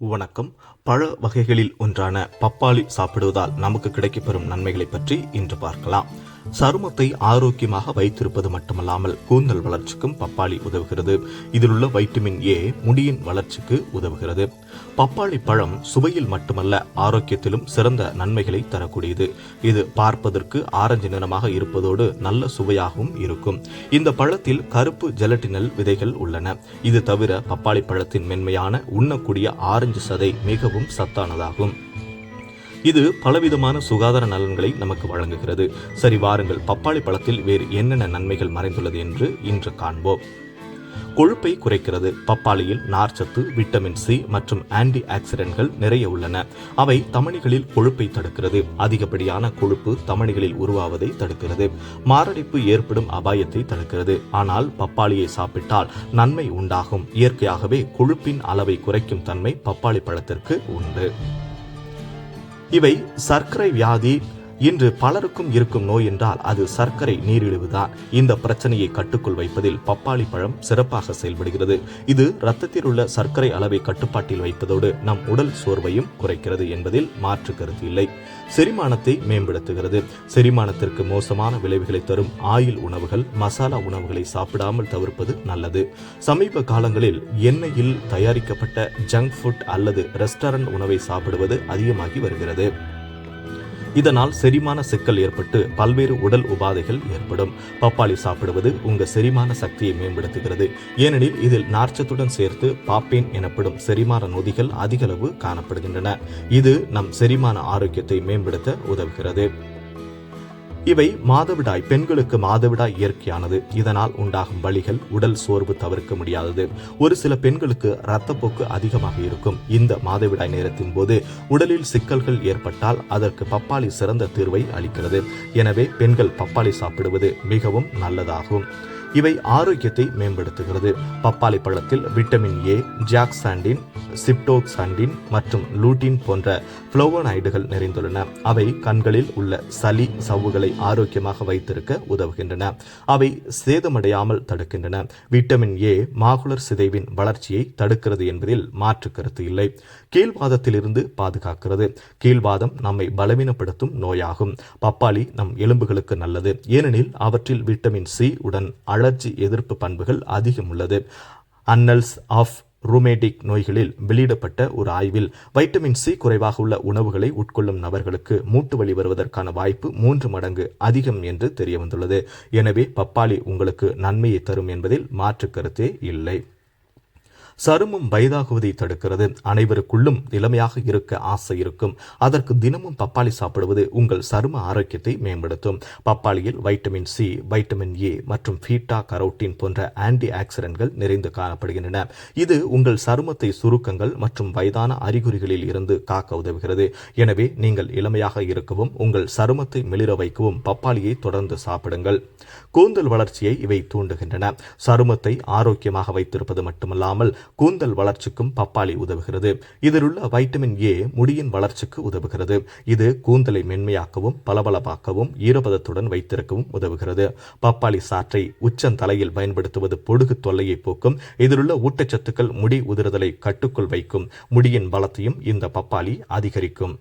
வணக்கம். பழ வகைகளில் ஒன்றான பப்பாளி சாப்பிடுவதால் நமக்கு கிடைக்கப்பெறும் நன்மைகளை பற்றி இன்று பார்க்கலாம். சருமத்தை ஆரோக்கியமாக வைத்திருப்பது மட்டுமல்லாமல் கூந்தல் வளர்ச்சிக்கும் பப்பாளி உதவுகிறது. இதில் உள்ள வைட்டமின் ஏ முடியின் வளர்ச்சிக்கு உதவுகிறது. பப்பாளி பழம் சுவையில் மட்டுமல்ல ஆரோக்கியத்திலும் சிறந்த நன்மைகளை தரக்கூடியது. இது பார்ப்பதற்கு ஆரஞ்சு நிறமாக இருப்பதோடு நல்ல சுவையாகவும் இருக்கும். இந்த பழத்தில் கருப்பு ஜெலட்டினல் விதைகள் உள்ளன. இது தவிர பப்பாளி பழத்தின் மென்மையான உண்ணக்கூடிய ஆரஞ்சு சதை மிகவும் சத்தானதாகும். இது பலவிதமான சுகாதார நலன்களை நமக்கு வழங்குகிறது. சரி வாருங்கள் பப்பாளி பழத்தில் வேறு என்னென்ன நன்மைகள் மறைந்துள்ளது என்று இன்று காண்போம். கொழுப்பை குறைக்கிறது. பப்பாளியில் நார்ச்சத்து விட்டமின் சி மற்றும் ஆன்டி ஆக்சிடென்ட்கள் நிறைய உள்ளன. அவை தமணிகளில் கொழுப்பை தடுக்கிறது. அதிகப்படியான கொழுப்பு தமணிகளில் உருவாவதை தடுக்கிறது. மாரடைப்பு ஏற்படும் அபாயத்தை தடுக்கிறது. ஆனால் பப்பாளியை சாப்பிட்டால் நன்மை உண்டாகும். இயற்கையாகவே கொழுப்பின் அளவை குறைக்கும் தன்மை பப்பாளி பழத்திற்கு உண்டு. இவை சர்க்கரை வியாதி இன்று பலருக்கும் இருக்கும் நோய் என்றால் அது சர்க்கரை நீரிழிவுதான். இந்த பிரச்சனையை கட்டுக்குள் வைப்பதில் பப்பாளி பழம் சிறப்பாக செயல்படுகிறது. இது ரத்தத்தில் உள்ள சர்க்கரை அளவை கட்டுப்பாட்டில் வைப்பதோடு நம் உடல் சோர்வையும் குறைக்கிறது என்பதில் மாற்று கருத்து இல்லை. செரிமானத்தை மேம்படுத்துகிறது. செரிமானத்திற்கு மோசமான விளைவுகளை தரும் ஆயில் உணவுகள் மசாலா உணவுகளை சாப்பிடாமல் தவிர்ப்பது நல்லது. சமீப காலங்களில் எண்ணெயில் தயாரிக்கப்பட்ட ஜங்க் ஃபுட் அல்லது ரெஸ்டாரண்ட் உணவை சாப்பிடுவது அதிகமாகி வருகிறது. இதனால் செரிமான சிக்கல் ஏற்பட்டு பல்வேறு உடல் உபாதைகள் ஏற்படும். பப்பாளி சாப்பிடுவது உங்க செரிமான சக்தியை மேம்படுத்துகிறது. ஏனெனில் இதில் நார்ச்சத்துடன் சேர்த்து பாப்பேன் எனப்படும் செரிமான நொதிகள் அதிகளவு காணப்படுகின்றன. இது நம் செரிமான ஆரோக்கியத்தை மேம்படுத்த உதவுகிறது. இவை மாதவிடாய் பெண்களுக்கு மாதவிடாய் இயற்கையானது. இதனால் உண்டாகும் வழிகள் உடல் சோர்வு தவிர்க்க முடியாதது. ஒரு சில பெண்களுக்கு இரத்தப்போக்கு அதிகமாக இருக்கும். இந்த மாதவிடாய் நேரத்தின் போது உடலில் சிக்கல்கள் ஏற்பட்டால் அதற்கு பப்பாளி சிறந்த தீர்வை அளிக்கிறது. எனவே பெண்கள் பப்பாளி சாப்பிடுவது மிகவும் நல்லதாகும். இவை ஆரோக்கியத்தை மேம்படுத்துகிறது. பப்பாளி பழத்தில் விட்டமின் ஏ ஜாக்சாண்டின் சிப்டோக்சாண்டின் மற்றும் லூட்டின் போன்ற புளோவனைடுகள் நிறைந்துள்ளன. அவை கண்களில் உள்ள சளி சவ்வுகளை ஆரோக்கியமாக வைத்திருக்க உதவுகின்றன. அவை சேதமடையாமல் தடுக்கின்றன. விட்டமின் ஏ மாகுலர் சிதைவின் வளர்ச்சியை தடுக்கிறது என்பதில் மாற்று கருத்து இல்லை. கீழ்வாதத்திலிருந்து பாதுகாக்கிறது. கீழ்வாதம் நம்மை பலவீனப்படுத்தும் நோயாகும். பப்பாளி நம் எலும்புகளுக்கு நல்லது. ஏனெனில் அவற்றில் விட்டமின் சி உடன் அழற்சி எதிர்ப்பு பண்புகள் அதிகம் உள்ளது. அன்னல்ஸ் ஆஃப் ரூமேட்டிக் நோய்களில் வெளியிடப்பட்ட ஒரு ஆய்வில் வைட்டமின் சி குறைவாக உள்ள உணவுகளை உட்கொள்ளும் நபர்களுக்கு மூட்டு வலி வருவதற்கான வாய்ப்பு மூன்று மடங்கு அதிகம் என்று தெரிய வந்துள்ளது எனவே பப்பாளி உங்களுக்கு நன்மையை தரும் என்பதில் மாற்று கருத்தே இல்லை. சருமம் வயதாகுவதை தடுக்கிறது. அனைவருக்குள்ளும் இளமையாக இருக்க ஆசை இருக்கும். அதற்கு தினமும் பப்பாளி சாப்பிடுவது உங்கள் சரும ஆரோக்கியத்தை மேம்படுத்தும். பப்பாளியில் வைட்டமின் சி வைட்டமின் ஏ மற்றும் ஃபீட்டா கரோட்டின் போன்ற ஆன்டி ஆக்சிடென்ட்கள் நிறைந்து காணப்படுகின்றன. இது உங்கள் சருமத்தை சுருக்கங்கள் மற்றும் வயதான அறிகுறிகளில் இருந்து காக்க உதவுகிறது. எனவே நீங்கள் இளமையாக இருக்கவும் உங்கள் சருமத்தை மிளிர வைக்கவும் பப்பாளியை தொடர்ந்து சாப்பிடுங்கள். கூந்தல் வளர்ச்சியை இவை தூண்டுகின்றன. சருமத்தை ஆரோக்கியமாக வைத்திருப்பது மட்டுமல்லாமல் கூந்தல் வளர்ச்சிக்கும் பப்பாளி உதவுகிறது. இதில் உள்ள வைட்டமின் ஏ முடியின் வளர்ச்சிக்கு உதவுகிறது. இது கூந்தலை மென்மையாக்கவும் பளபளப்பாக்கவும் ஈரப்பதத்துடன் வைத்திருக்கவும் உதவுகிறது. பப்பாளி சாற்றை உச்சந்தலையில் பயன்படுத்துவது பொடுகு தொல்லையை போக்கும். இதிலுள்ள ஊட்டச்சத்துக்கள் முடி உதிர்தலை கட்டுக்குள் வைக்கும். முடியின் பலத்தையும் இந்த பப்பாளி அதிகரிக்கும்.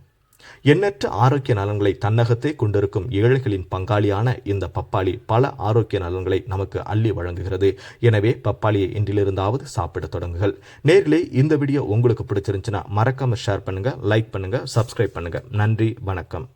எண்ணற்ற ஆரோக்கிய நலன்களை தன்னகத்தே கொண்டிருக்கும் ஏழைகளின் பங்காளியான இந்த பப்பாளி பல ஆரோக்கிய நலன்களை நமக்கு அள்ளி வழங்குகிறது. எனவே பப்பாளியை இன்றிலிருந்தாவது சாப்பிட தொடங்குங்கள். நேர்களே இந்த வீடியோ உங்களுக்கு பிடிச்சிருந்துச்சுன்னா மறக்காம ஷேர் பண்ணுங்க லைக் பண்ணுங்க சப்ஸ்கிரைப் பண்ணுங்க. நன்றி வணக்கம்.